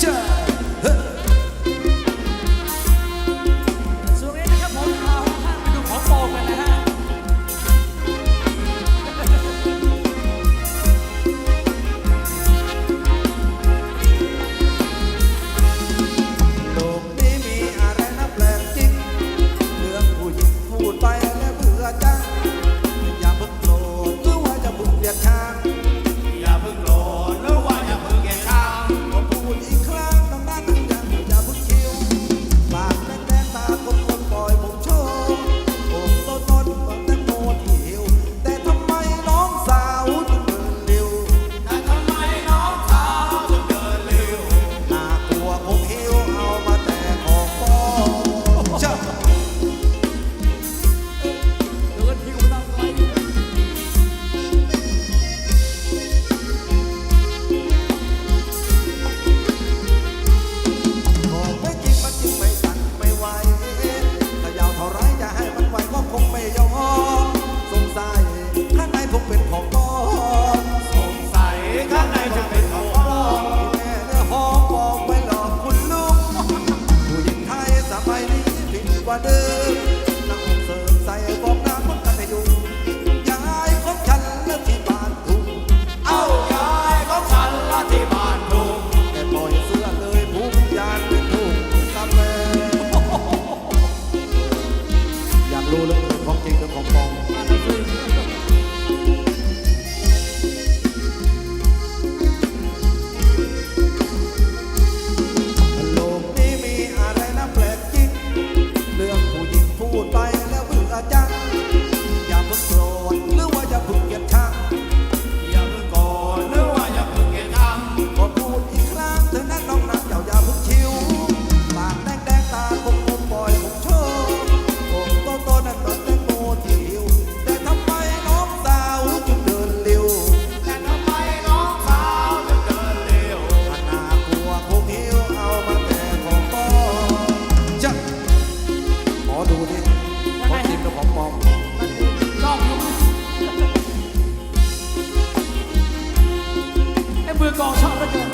เจ้า คงเป็นของปลอมสงสัยข้างในจะเป็นของปลอมที่แม่ได้หอมบอกไว้หลอกคุณลูกผู้หญิงไทยสมัยนี้ผิดกว่าเดิม 会高唱的歌。